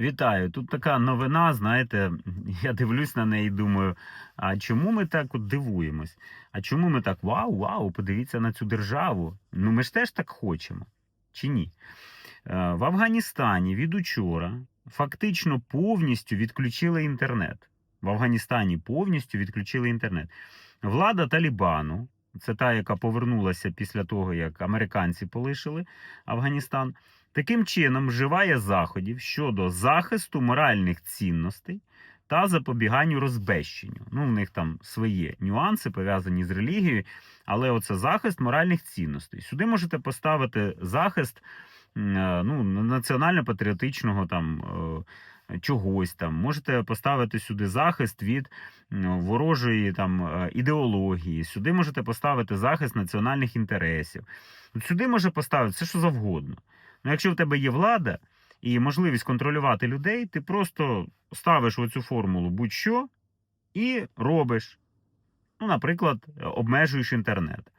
Вітаю. Тут така новина, знаєте, я дивлюсь на неї і думаю, а чому ми так от дивуємось? А чому ми так вау, вау, подивіться на цю державу? Ну ми ж теж так хочемо, чи ні? Е, В Афганістані від учора фактично повністю відключили інтернет. В Афганістані повністю відключили інтернет. Влада Талібану, це та, яка повернулася після того, як американці полишили Афганістан, таким чином вживає заходів щодо захисту моральних цінностей та запобіганню розбещенню. Ну, в них там свої нюанси пов'язані з релігією, але оце захист моральних цінностей. Сюди можете поставити захист е, ну, національно-патріотичного там. е, Чогось там можете поставити сюди захист від ворожої там е, ідеології. Сюди можете поставити захист національних інтересів. От сюди може поставити все, що завгодно. Ну, якщо в тебе є влада і можливість контролювати людей, ти просто ставиш оцю формулу будь-що і робиш. Ну, наприклад, обмежуєш інтернет.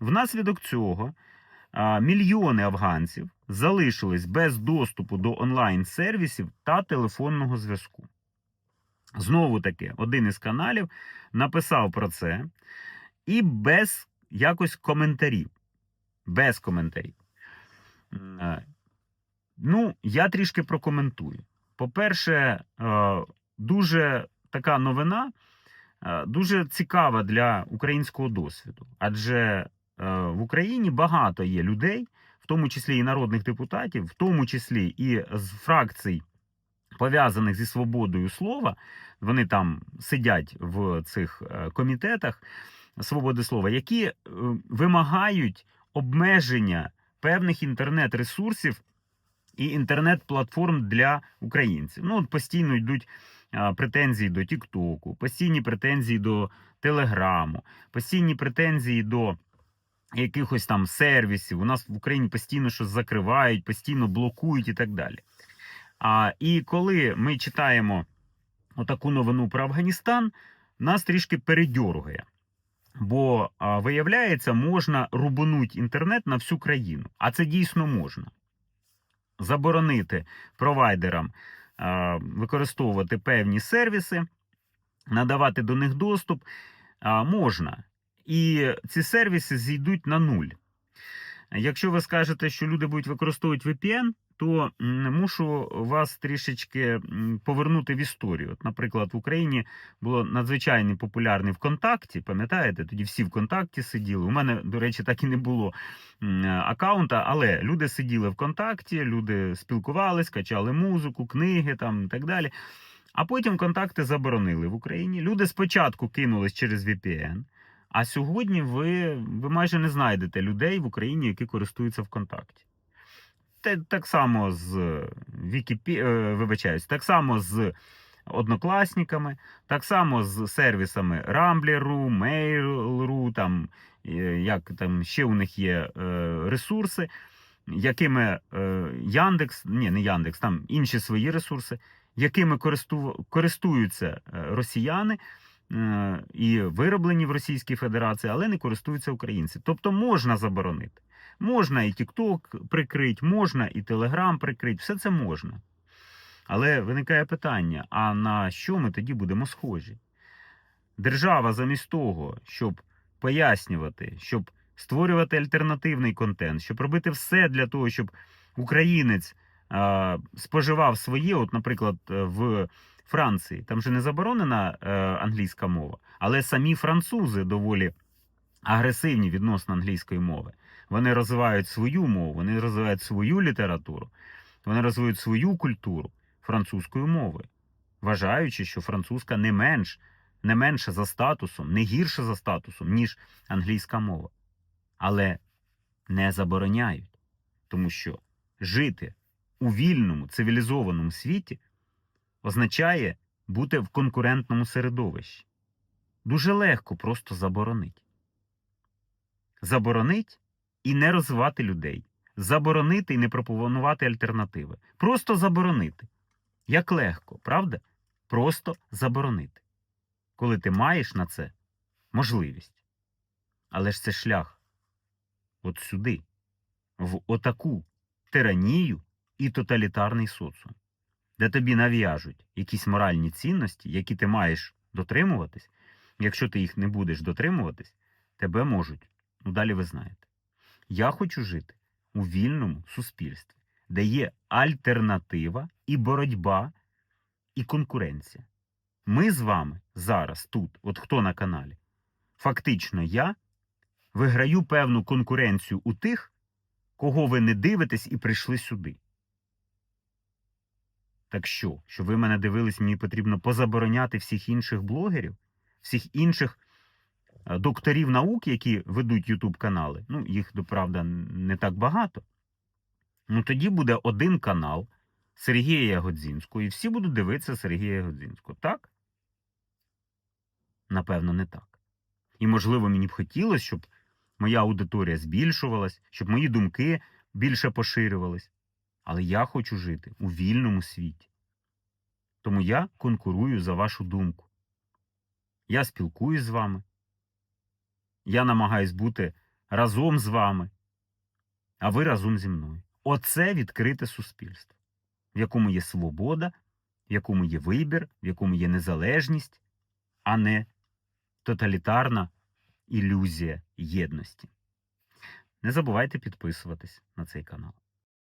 Внаслідок цього мільйони афганців залишились без доступу до онлайн-сервісів та телефонного зв'язку. Знову таки, один із каналів написав про це і без якось коментарів. Без коментарів. Е, Ну, я трішки прокоментую. По-перше, е, дуже така новина, е, дуже цікава для українського досвіду. Адже в Україні багато є людей, в тому числі і народних депутатів, в тому числі і з фракцій, пов'язаних зі свободою слова. Вони там сидять в цих комітетах свободи слова, які вимагають обмеження певних інтернет-ресурсів і інтернет-платформ для українців. Ну, от постійно йдуть претензії до Тіктоку, постійні претензії до Телеграму, постійні претензії до якихось там сервісів. У нас в Україні постійно щось закривають, постійно блокують і так далі. А, і коли ми читаємо отаку новину про Афганістан, нас трішки передьоргує. Бо виявляється, можна рубануть інтернет на всю країну, а це дійсно можна. Заборонити провайдерам використовувати певні сервіси, надавати до них доступ можна. І ці сервіси зійдуть на нуль. Якщо ви скажете, що люди будуть використовувати VPN, то мушу вас трішечки повернути в історію. От, наприклад, в Україні було надзвичайно популярний ВКонтакті, пам'ятаєте? Тоді всі ВКонтакті сиділи. У мене, до речі, так і не було м, аккаунта, але люди сиділи ВКонтакті, люди спілкувались, качали музику, книги там і так далі. А потім контакти заборонили в Україні. Люди спочатку кинулись через VPN. А сьогодні ви, ви майже не знайдете людей в Україні, які користуються ВКонтакті. Так само з Вікіпі... е, вибачаюсь, так само з однокласниками, так само з сервісами Rambler.ru, Mail.ru, там, е, як там ще у них є е, ресурси, якими Яндекс, ні, не Яндекс, там інші свої ресурси, якими користу... користуються росіяни і вироблені в Російській Федерації, але не користуються українці. Тобто можна заборонити. Можна і TikTok прикрити, можна і Telegram прикрити, все це можна. Але виникає питання: а на що ми тоді будемо схожі? Держава замість того, щоб пояснювати, щоб створювати альтернативний контент, щоб робити все для того, щоб українець а, споживав своє, от, наприклад, е, в Франції, там же не заборонена е, англійська мова, але самі французи доволі агресивні відносно англійської мови. Вони розвивають свою мову, вони розвивають свою літературу, вони розвивають свою культуру французькою мовою, вважаючи, що французька не менш, не менша за статусом, не гірша за статусом, ніж англійська мова. Але не забороняють, тому що жити у вільному цивілізованому світі означає бути в конкурентному середовищі. Дуже легко просто заборонить. Заборонить і не розвивати людей. Заборонити і не пропонувати альтернативи. Просто заборонити. Як легко, правда? Просто заборонити. Коли ти маєш на це можливість. Але ж це шлях от сюди, в отаку тиранію і тоталітарний соціум. Де тобі нав'яжуть якісь моральні цінності, які ти маєш дотримуватись, якщо ти їх не будеш дотримуватись, тебе можуть. Ну, далі ви знаєте. Я хочу жити у вільному суспільстві, де є альтернатива і боротьба, і конкуренція. Ми з вами зараз тут, от хто на каналі, фактично я виграю певну конкуренцію у тих, кого ви не дивитесь і прийшли сюди. Так що, що ви мене дивились, мені потрібно позабороняти всіх інших блогерів, всіх інших е, докторів наук, які ведуть Ютуб канали. Ну, їх, правда, не так багато. Ну тоді буде один канал Сергія Ягодзінського, і всі будуть дивитися Сергія Ягодзінського. Так? Напевно, не так. І, можливо, мені б хотілося, щоб моя аудиторія збільшувалась, щоб мої думки більше поширювались. Але я хочу жити у вільному світі. Тому я конкурую за вашу думку. Я спілкуюсь з вами. Я намагаюсь бути разом з вами, а ви разом зі мною. Оце відкрите суспільство, в якому є свобода, в якому є вибір, в якому є незалежність, а не тоталітарна ілюзія єдності. Не забувайте підписуватись на цей канал.